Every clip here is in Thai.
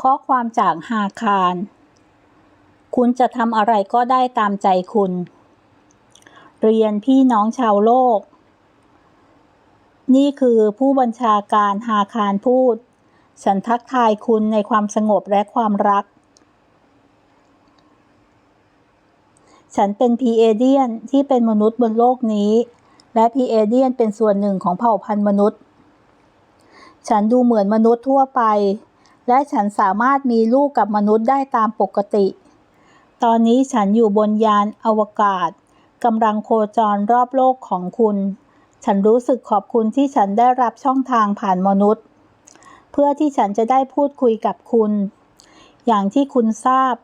ข้อความจากฮาคาร คุณจะทำอะไรก็ได้ตามใจคุณ เรียนพี่น้องชาวโลก นี่คือผู้บัญชาการฮาคารพูด ฉันทักทายคุณในความสงบและความรัก ฉันเป็นพีเอเดียนที่เป็นมนุษย์บนโลกนี้ และพีเอเดียนเป็นส่วนหนึ่งของเผ่าพันธุ์มนุษย์ ฉันดูเหมือนมนุษย์ทั่วไป และฉันสามารถมีลูกกับมนุษย์ได้ตามปกติ ตอนนี้ฉันอยู่บนยานอวกาศกำลังโคจรรอบโลกของคุณ ฉันรู้สึกขอบคุณที่ฉันได้รับช่องทางผ่านมนุษย์ เพื่อที่ฉันจะได้พูดคุยกับคุณ อย่างที่คุณทราบ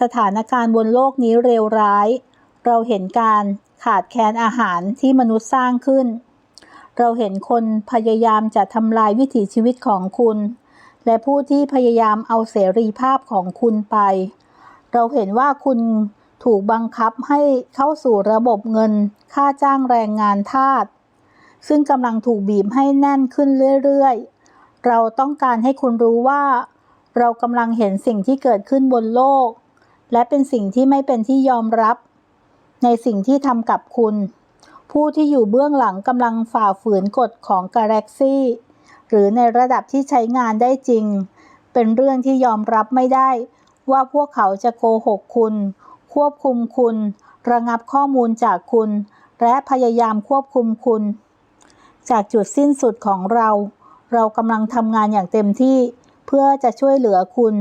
สถานการณ์บนโลกนี้เลวร้าย เราเห็นการขาดแคลนอาหารที่มนุษย์สร้างขึ้น เราเห็นคนพยายามจะทำลายวิถีชีวิตของคุณ และผู้ที่พยายามเอาเสรีภาพของคุณไป เราเห็นว่าคุณถูกบังคับให้เข้าสู่ระบบเงินค่าจ้างแรงงานทาสซึ่งกำลังถูกบีบให้แน่นขึ้นเรื่อยๆ เราต้องการให้คุณรู้ว่า เรากำลังเห็นสิ่งที่เกิดขึ้นบนโลก และเป็นสิ่งที่ไม่เป็นที่ยอมรับ ในสิ่งที่ทำกับคุณ ผู้ที่อยู่เบื้องหลังกำลังฝ่าฝืนกฎของกาแล็กซี่ หรือในระดับที่ใช้งานได้จริง เป็นเรื่องที่ยอมรับไม่ได้ ว่าพวกเขาจะโกหกคุณ ควบคุมคุณ ระงับข้อมูลจากคุณ และพยายามควบคุมคุณ จากจุดสิ้นสุดของเรา เรากำลังทำงานอย่างเต็มที่เพื่อจะช่วยเหลือคุณ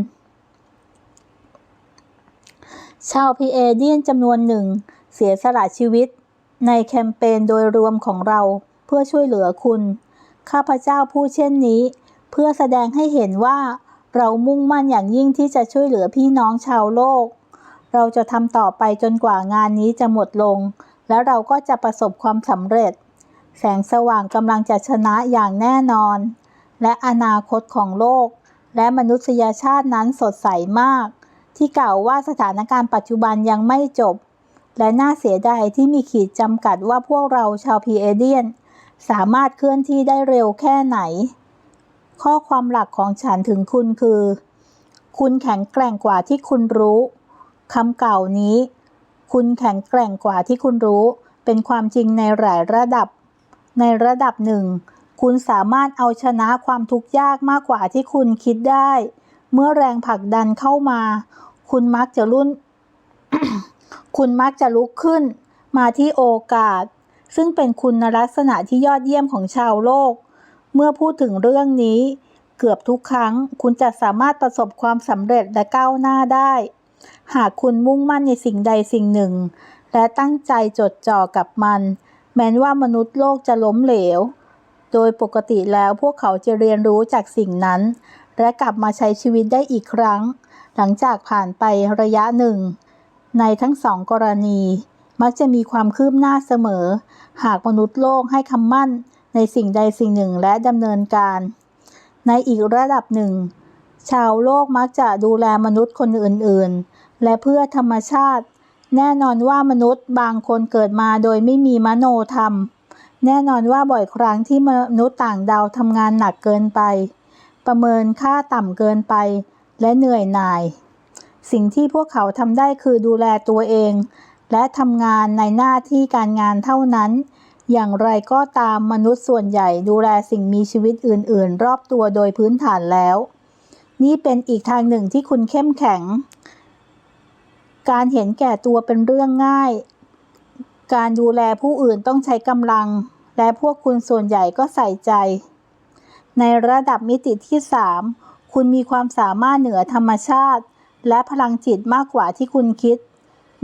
ชาวพีเอเดียนจำนวนหนึ่ง เสียสละชีวิต ในแคมเปญโดยรวมของเราเพื่อช่วยเหลือคุณ ข้าพเจ้าพูดเช่นนี้ เพื่อแสดงให้เห็นว่า เรามุ่งมั่นอย่างยิ่งที่จะช่วยเหลือพี่น้องชาวโลก เราจะทำต่อไปจนกว่างานนี้จะหมดลง แล้วเราก็จะประสบความสำเร็จ แสงสว่างกำลังจะชนะอย่างแน่นอน และอนาคตของโลก และมนุษยชาตินั้นสดใสมาก ที่กล่าวว่าสถานการณ์ปัจจุบันยังไม่จบและน่าเสียดายที่มีขีดจำกัดว่าพวกเราชาวพีเอเดียน สามารถเคลื่อนที่ได้เร็วแค่ไหน ข้อความหลักของฉันถึงคุณคือ คุณแข็งแกร่งกว่าที่คุณรู้คำเก่านี้ คุณแข็งแกร่งกว่าที่คุณรู้ เป็นความจริงในหลายระดับ ในระดับหนึ่ง คุณสามารถเอาชนะความทุกข์ยากมากกว่าที่คุณคิดได้ เมื่อแรงผลักดันเข้ามา คุณมักจะรุ่น คุณมักจะลุกขึ้น มาที่โอกาส ซึ่งเป็นคุณลักษณะที่ยอดเยี่ยมของชาวโลก เมื่อพูดถึงเรื่องนี้ เกือบทุกครั้ง คุณจะสามารถประสบความสำเร็จและก้าวหน้าได้ หากคุณมุ่งมั่นในสิ่งใดสิ่งหนึ่ง และตั้งใจจดจ่อกับมัน แม้ว่ามนุษย์โลกจะล้มเหลว โดยปกติแล้วพวกเขาจะเรียนรู้จากสิ่งนั้น และกลับมาใช้ชีวิตได้อีกครั้ง หลังจากผ่านไประยะหนึ่ง ในทั้งสองกรณี มักจะมีความคืบหน้าเสมอ หากมนุษย์โลกให้คำมั่นในสิ่งใดสิ่งหนึ่งและดำเนินการ ในอีกระดับหนึ่ง ชาวโลกมักจะดูแลมนุษย์คนอื่นๆ และเพื่อธรรมชาติ แน่นอนว่ามนุษย์บางคนเกิดมาโดยไม่มีมโนธรรม แน่นอนว่าบ่อยครั้งที่มนุษย์ต่างดาวทำงานหนักเกินไป ประเมินค่าต่ำเกินไป และเหนื่อยหน่าย สิ่งที่พวกเขาทำได้คือดูแลตัวเอง และทำงานในหน้าที่การงานเท่านั้น อย่างไรก็ตามมนุษย์ส่วนใหญ่ดูแลสิ่งมีชีวิตอื่น ๆ รอบตัวโดยพื้นฐานแล้ว นี่เป็นอีกทางหนึ่งที่คุณเข้มแข็ง การเห็นแก่ตัวเป็นเรื่องง่าย การดูแลผู้อื่นต้องใช้กำลัง และพวกคุณส่วนใหญ่ก็ใส่ใจ ในระดับมิติที่สามคุณมีความสามารถเหนือธรรมชาติ และพลังจิตมากกว่าที่คุณคิด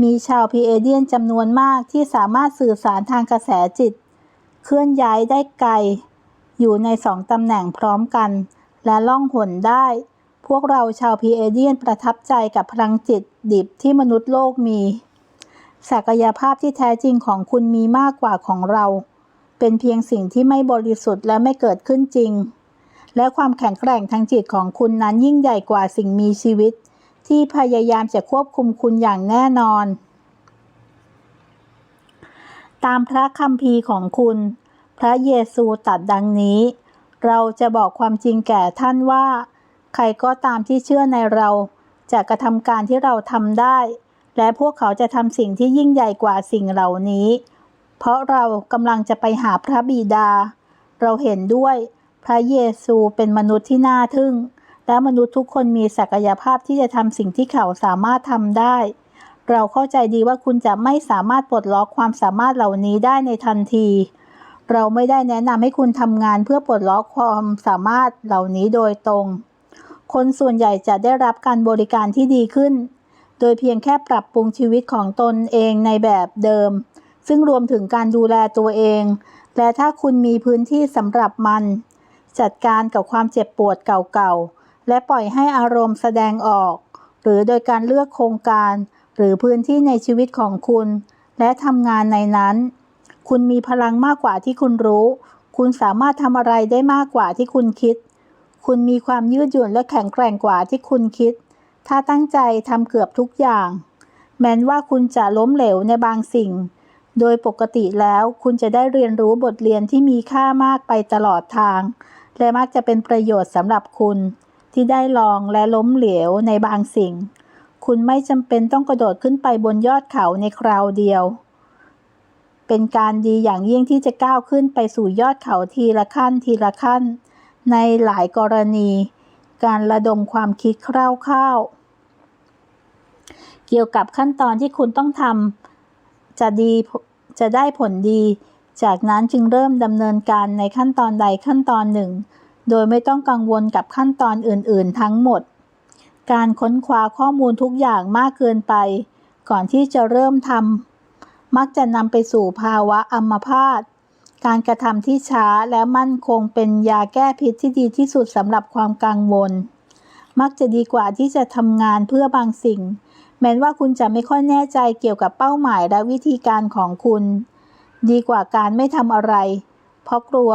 มีชาวพีเอเดียนจำนวนมากที่สามารถสื่อสารทางกระแสจิต เคลื่อนย้ายได้ไกล อยู่ในสองตำแหน่งพร้อมกัน และล่องหนได้ พวกเราชาวพีเอเดียนประทับใจกับพลังจิตดิบที่มนุษย์โลกมี ศักยภาพที่แท้จริงของคุณมีมากกว่าของเรา เป็นเพียงสิ่งที่ไม่บริสุทธิ์และไม่เกิดขึ้นจริง และความแข็งแกร่งทางจิตของคุณนั้นยิ่งใหญ่กว่าสิ่งมีชีวิต ที่พยายามจะควบคุมคุณอย่างแน่นอน ตามพระคัมภีร์ของคุณ พระเยซูตรัสดังนี้ เราจะบอกความจริงแก่ท่านว่า ใครก็ตามที่เชื่อในเรา จะกระทำการที่เราทำได้ และพวกเขาจะทำสิ่งที่ยิ่งใหญ่กว่าสิ่งเหล่านี้ เพราะเรากำลังจะไปหาพระบิดา เราเห็นด้วย พระเยซูเป็นมนุษย์ที่น่าทึ่ง และมนุษย์ทุกคนมีศักยภาพที่จะทำสิ่งที่เขาสามารถทำได้ เราเข้าใจดีว่าคุณจะไม่สามารถปลดล็อกความสามารถเหล่านี้ได้ในทันที เราไม่ได้แนะนำให้คุณทำงานเพื่อปลดล็อกความสามารถเหล่านี้โดยตรง คนส่วนใหญ่จะได้รับการบริการที่ดีขึ้น โดยเพียงแค่ปรับปรุงชีวิตของตนเองในแบบเดิม ซึ่งรวมถึงการดูแลตัวเอง และถ้าคุณมีพื้นที่สำหรับมัน จัดการกับความเจ็บปวดเก่าๆ และปล่อยให้อารมณ์แสดงออก หรือโดยการเลือกโครงการ หรือพื้นที่ในชีวิตของคุณ และทำงานในนั้น คุณมีพลังมากกว่าที่คุณรู้ คุณสามารถทำอะไรได้มากกว่าที่คุณคิด คุณมีความยืดหยุ่นและแข็งแกร่งกว่าที่คุณคิด ถ้าตั้งใจทำเกือบทุกอย่าง แม้นว่าคุณจะล้มเหลวในบางสิ่ง โดยปกติแล้วคุณจะได้เรียนรู้บทเรียนที่มีค่ามากไปตลอดทาง และมักจะเป็นประโยชน์สำหรับคุณ ที่ได้ลองและล้มเหลวในบางสิ่ง คุณไม่จำเป็นต้องกระโดดขึ้นไปบนยอดเขาในคราวเดียว เป็นการดีอย่างยิ่งที่จะก้าวขึ้นไปสู่ยอดเขาทีละขั้นทีละขั้น ในหลายกรณี การระดมความคิดคร่าวๆ เกี่ยวกับขั้นตอนที่คุณต้องทำจะดีจะได้ผลดี จากนั้นจึงเริ่มดำเนินการในขั้นตอนใดขั้นตอนหนึ่ง โดยไม่ต้องกังวลกับขั้นตอนอื่น ๆ ทั้งหมด การค้นคว้าข้อมูลทุกอย่างมากเกินไป ก่อนที่จะเริ่มทำมักจะนำไปสู่ภาวะอัมพาตการกระทำที่ช้าและมั่นคงเป็นยาแก้พิษที่ดีที่สุดสำหรับความกังวล มักจะดีกว่าที่จะทำงานเพื่อบางสิ่ง แม้ว่าคุณจะไม่ค่อยแน่ใจเกี่ยวกับเป้าหมายและวิธีการของคุณ ดีกว่าการไม่ทำอะไร เพราะกลัว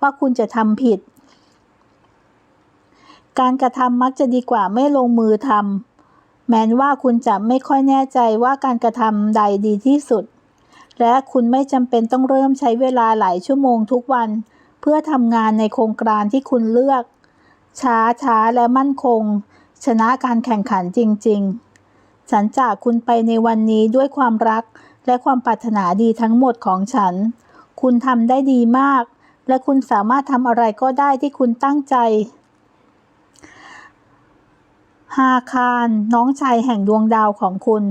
ว่าคุณจะทำผิด การกระทำมักจะดีกว่าไม่ลงมือทำแม้ว่าคุณจะไม่ค่อยแน่ใจว่าการกระทำใดดีที่สุด และคุณไม่จำเป็นต้องเริ่มใช้เวลาหลายชั่วโมงทุกวัน เพื่อทำงานในโครงการที่คุณเลือก ช้าช้าและมั่นคง ชนะการแข่งขันจริง ๆ ฉันจากคุณไปในวันนี้ด้วยความรักและความปรารถนาดีทั้งหมดของฉัน คุณทำได้ดีมาก และคุณสามารถทำอะไรก็ได้ที่คุณตั้งใจ ฮาคาร น้องชายแห่งดวงดาวของคุณ